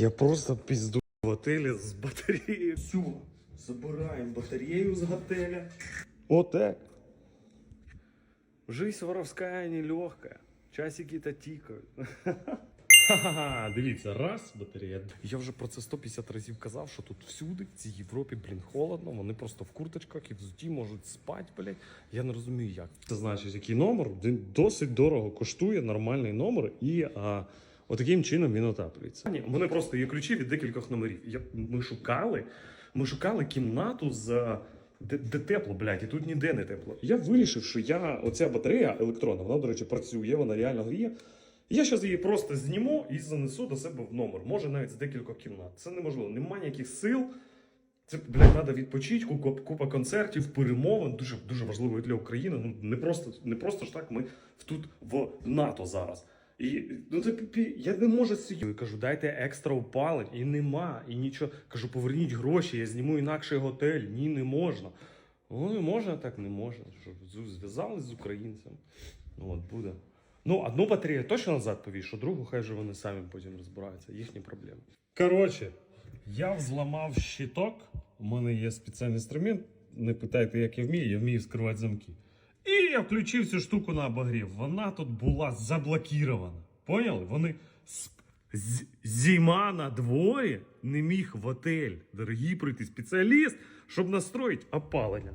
Я просто пізду в готелі з батареєю. Все, забираємо батарею з готеля. Отак. Жизнь воровская нелегкая. Часики-то тикают. Ха-ха-ха, дивіться, раз батарея. Я вже про це 150 разів казав, що тут всюди, в цій Європі, блін, холодно. Вони просто в курточках і взуті можуть спати, блядь. Я не розумію, як. Це значить, який номер він досить дорого коштує нормальний номер, і а, отаким чином він отаплюється. У мене просто є ключі від декількох номерів. Я, ми шукали, ми шукали кімнату з. Де, де тепло, блядь, і тут ніде не тепло. Я вирішив, що я оця батарея електронна, вона, до речі, працює, вона реально гріє. Я зараз її просто зніму і занесу до себе в номер. Може навіть з декількох кімнат. Це неможливо. Немає ніяких сил. Це, блядь, треба відпочити, купа, концертів, перемовин. Дуже дуже важливо для України. Ну не просто, не просто ж так. Ми в- тут в НАТО зараз. І ну це я не можу сидіти. Кажу, дайте екстра опалень. І нема, і нічого. Кажу, поверніть гроші, я зніму інакший готель. Ні, не можна. Ну, не можна, так не можна. Зв'язались з українцями. Ну от буде. Ну, одну батарею точно назад повішу, другу хай же вони самі потім розбираються, їхні проблеми. Коротше, я взламав щиток. У мене є спеціальний інструмент. Не питайте, як я вмію, я вмію вскривати замки. І я включив цю штуку на обогрів. Вона тут була заблокірована. Поняли? Вони з- зима на дворі не міг в отель, дорогі прийти спеціаліст, щоб настроїти опалення.